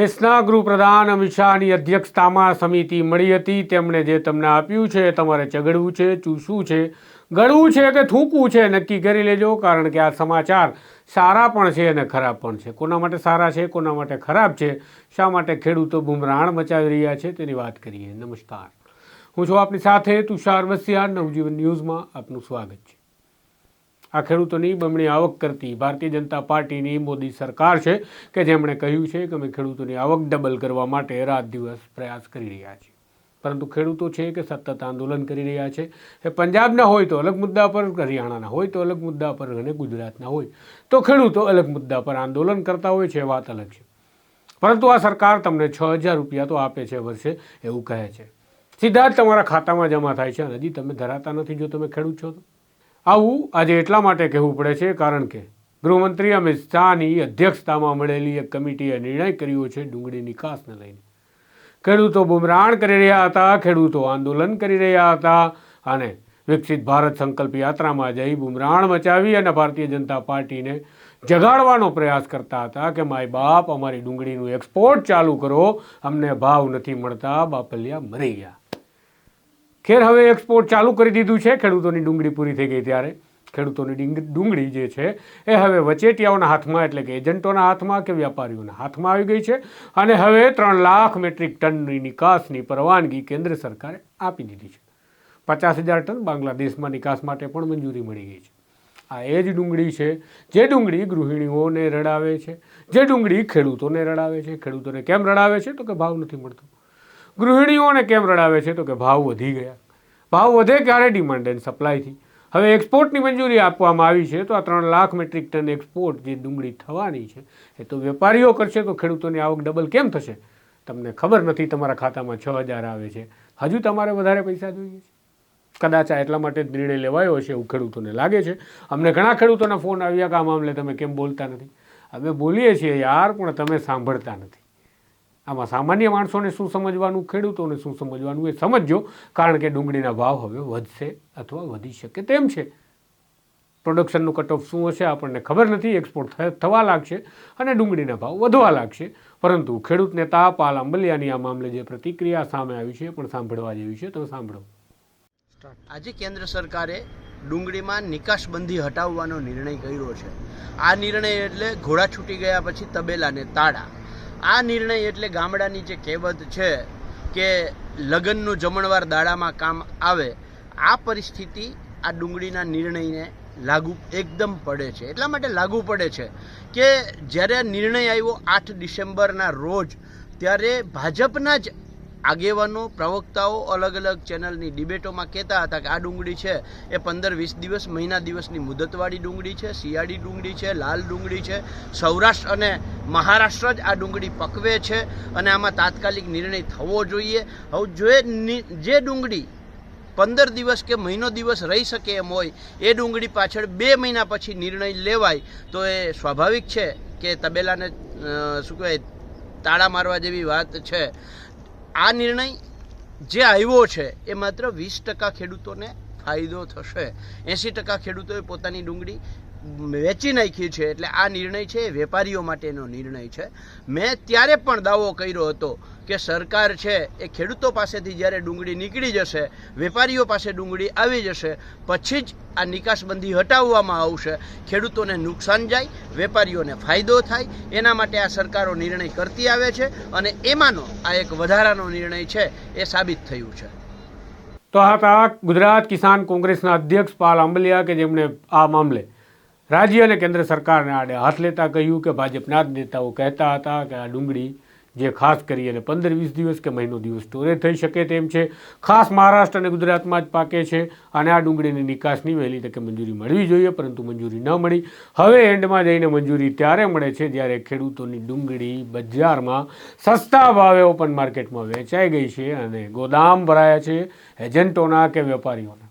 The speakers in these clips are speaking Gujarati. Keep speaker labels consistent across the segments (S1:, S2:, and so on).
S1: દેશના ગૃહપ્રધાન અમિત શાહની અધ્યક્ષતામાં સમિતિ મળી હતી. તેમણે જે તમને આપ્યું છે તમારે ચગડવું છે, ચૂસવું છે, ગળવું છે કે થૂંકવું છે નક્કી કરી લેજો, કારણ કે આ સમાચાર સારા પણ છે અને ખરાબ પણ છે. કોના માટે સારા છે, કોના માટે ખરાબ છે, શા માટે ખેડૂતો બુમરાણ મચાવી રહ્યા છે તેની વાત કરીએ. નમસ્કાર. હું છું આપની સાથે તુષાર વસિયા નવજીવન ન્યૂઝમાં આપનું સ્વાગત છે. આ ખેડૂતોની બમણી આવક કરતી ભારતીય જનતા પાર્ટીની મોદી સરકાર છે કે જેમણે કહ્યું છે કે અમે ખેડૂતોની આવક ડબલ કરવા માટે રાત દિવસ પ્રયાસ કરી રહ્યા છીએ. પરંતુ ખેડૂતો છે કે સતત આંદોલન કરી રહ્યા છે. એ પંજાબના હોય તો અલગ મુદ્દા પર હરિયાણાના હોય તો અલગ મુદ્દા પર અને ગુજરાતના હોય તો ખેડૂતો અલગ મુદ્દા પર આંદોલન કરતા હોય છે વાત અલગ છે. પરંતુ આ સરકાર તમને છ હજાર રૂપિયા તો આપે છે વર્ષે એવું કહે છે. સીધા જ તમારા ખાતામાં જમા થાય છે અને હજી તમે ધરાતા નથી જો તમે ખેડૂત છો તો. આવું આજે એટલા માટે કહેવું પડે છે કારણ કે ગૃહમંત્રી અમિત શાહની અધ્યક્ષતામાં મળેલી એક કમિટીએ નિર્ણય કર્યો છે ડુંગળી નિકાસને લઈને. ખેડૂતો બુમરાણ કરી રહ્યા હતા, ખેડૂતો આંદોલન કરી રહ્યા હતા અને વિકસિત ભારત સંકલ્પ યાત્રામાં જઈ બુમરાણ મચાવી અને ભારતીય જનતા પાર્ટીને જગાડવાનો પ્રયાસ કરતા હતા કે માય બાપ, અમારી ડુંગળીનું એક્સપોર્ટ ચાલુ કરો, અમને ભાવ નથી મળતા, બાપલિયા મરી ગયા. ખેર હવે એક્સપોર્ટ ચાલુ કરી દીધું છે. ખેડૂતોની ડુંગળી પૂરી થઈ ગઈ ત્યારે. ખેડૂતોની ડીંગ- ડુંગળી જે છે, એ હવે વચેટિયાઓના હાથમાં, એટલે કે એજન્ટોના હાથમાં કે વ્યાપારીઓના હાથમાં આવી ગઈ છે. અને હવે ત્રણ લાખ મેટ્રિક ટનની નિકાસની પરવાનગી કેન્દ્ર સરકારે આપી દીધી છે. પચાસ હજાર ટન બાંગ્લાદેશમાં નિકાસ માટે પણ મંજૂરી મળી ગઈ છે. આ એ જ ડુંગળી છે, જે ડુંગળી ગૃહિણીઓને રડાવે છે, જે ડુંગળી ખેડૂતોને રડાવે છે. ખેડૂતોને કેમ રડાવે છે? તો કે ભાવ નથી મળતો. ગૃહિણીઓને કેમ રડાવે છે તો કે ભાવ વધી ગયા. ભાવ વધે ક્યારે ડિમાન્ડ એન્ડ સપ્લાયથી હવે એક્સપોર્ટની મંજૂરી આપવામાં આવી છે તો આ ત્રણ લાખ મેટ્રિક ટન એક્સપોર્ટ જે ડુંગળી થવાની છે, એ તો વેપારીઓ કરશે તો ખેડૂતોની આવક ડબલ કેમ થશે? તમને ખબર નથી તમારા ખાતામાં છ હજાર આવે છે. હજુ તમારે વધારે પૈસા જોઈએ છે. કદાચ આ એટલા માટે જ નિર્ણય લેવાયો હશે એવું ખેડૂતોને લાગે છે. અમને ઘણા ખેડૂતોના ફોન આવ્યા કે આ મામલે તમે કેમ બોલતા નથી? અમે બોલીએ છીએ, યાર, પણ તમે સાંભળતા નથી. આમાં સામાન્ય માણસોને શું સમજવાનું, ખેડૂતોને શું સમજવાનું એ સમજજો, કારણ કે ડુંગળીના ભાવ હવે વધશે અથવા વધી શકે તેમ છે. પ્રોડક્શનનું કટ ઓફ શું હશે આપણને ખબર નથી એક્સપોર્ટ થવા લાગશે અને ડુંગળીના ભાવ વધવા લાગશે. પરંતુ ખેડૂત નેતા પાલ અંબલિયાની આ મામલે જે પ્રતિક્રિયા સામે આવી છે પણ સાંભળવા જેવી છે. તમે સાંભળો.
S2: આજે કેન્દ્ર સરકારે ડુંગળીમાં નિકાસબંધી હટાવવાનો નિર્ણય કર્યો છે. આ નિર્ણય એટલે ઘોડા છૂટી ગયા પછી તબેલાને તાળા. આ નિર્ણય એટલે ગામડાની જે કહેવત છે કે લગ્નનું જમણવાર દાડામાં કામ આવે, આ પરિસ્થિતિ આ ડુંગળીના નિર્ણયને લાગુ એકદમ પડે છે. એટલા માટે લાગુ પડે છે કે જ્યારે નિર્ણય આવ્યો આઠ ડિસેમ્બરના રોજ, ત્યારે ભાજપના જ આગેવાનો, પ્રવક્તાઓ અલગ અલગ ચેનલની ડિબેટોમાં કહેતા હતા કે આ ડુંગળી છે. એ પંદર વીસ દિવસ, મહિના દિવસની મુદતવાળી ડુંગળી છે, શિયાળી ડુંગળી છે, લાલ ડુંગળી છે. સૌરાષ્ટ્ર અને મહારાષ્ટ્ર જ આ ડુંગળી પકવે છે અને આમાં તાત્કાલિક નિર્ણય થવો જોઈએ. હવે જો જે ડુંગળી પંદર દિવસ કે મહિનો દિવસ રહી શકે એમ હોય, એ ડુંગળી પાછળ બે મહિના પછી નિર્ણય લેવાય, તો એ સ્વાભાવિક છે કે તબેલાને શું કહેવાય, તાળા મારવા જેવી વાત છે. આ નિર્ણય જે આવ્યો છે, એ માત્ર વીસ ટકા ખેડૂતોને ફાયદો થશે. એંસી ટકા ખેડૂતોએ પોતાની ડુંગળી વેચી નાખી છે એટલે આ નિર્ણય છે, એ વેપારીઓ માટેનો નિર્ણય છે. મેં ત્યારે પણ દાવો કર્યો હતો કે સરકાર છે, એ ખેડૂતો પાસેથી જ્યારે ડુંગળી નીકળી જશે, વેપારીઓ પાસે ડુંગળી આવી જશે, પછી જ આ નિકાસબંધી હટાવવામાં આવશે. ખેડૂતોને નુકસાન જાય, વેપારીઓને ફાયદો થાય, એના માટે આ સરકારો નિર્ણય કરતી આવે છે અને એમાંનો આ એક વધારાનો નિર્ણય છે, એ સાબિત થયું છે.
S1: તો આ ગુજરાત કિસાન કોંગ્રેસના અધ્યક્ષ પાલ આંબલિયા કે જેમણે આ મામલે રાજ્ય અને કેન્દ્ર સરકારને આડે હાથ લેતા કહ્યું કે ભાજપના જ નેતાઓ કહેતા હતા કે આ ડુંગળી જે ખાસ કરી અને પંદર વીસ દિવસ કે મહિનો દિવસ સ્ટોરેજ થઈ શકે તેમ છે. ખાસ મહારાષ્ટ્ર અને ગુજરાતમાં જ પાકે છે અને આ ડુંગળીની નિકાસની વહેલી તકે મંજૂરી મળવી જોઈએ, પરંતુ મંજૂરી ન મળી. હવે એન્ડમાં જઈને મંજૂરી ત્યારે મળે છે જ્યારે ખેડૂતોની ડુંગળી બજારમાં સસ્તા ભાવે ઓપન માર્કેટમાં વેચાઈ ગઈ છે અને ગોદામ ભરાયા છે એજન્ટોના કે વેપારીઓના.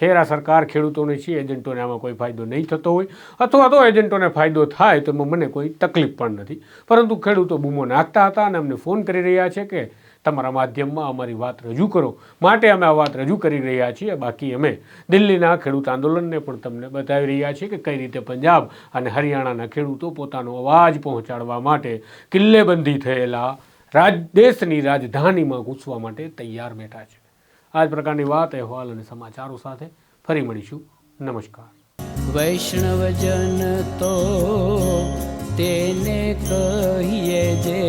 S1: ખેર આ સરકાર ખેડૂતોને છે, એજન્ટોને આમાં કોઈ ફાયદો નહીં થતો હોય. અથવા તો એજન્ટોને ફાયદો થાય તો એમાં મને કોઈ તકલીફ પણ નથી. પરંતુ ખેડૂતો બૂમો નાખતા હતા અને અમને ફોન કરી રહ્યા છે કે તમારા માધ્યમમાં અમારી વાત રજૂ કરો. માટે અમે આ વાત રજૂ કરી રહ્યા છીએ. બાકી અમે દિલ્હીના ખેડૂત આંદોલનને પણ તમને બતાવી રહ્યા છીએ કે કઈ રીતે પંજાબ અને હરિયાણાના ખેડૂતો પોતાનો અવાજ પહોંચાડવા માટે કિલ્લેબંધી થયેલા રાજ, દેશની રાજધાનીમાં ઘૂસવા માટે તૈયાર બેઠા છે. આ જ પ્રકારની વાત અહેવાલ અને સમાચારો સાથે ફરી મળીશું. નમસ્કાર.
S3: વૈષ્ણવજન તો તેને કહીએ જે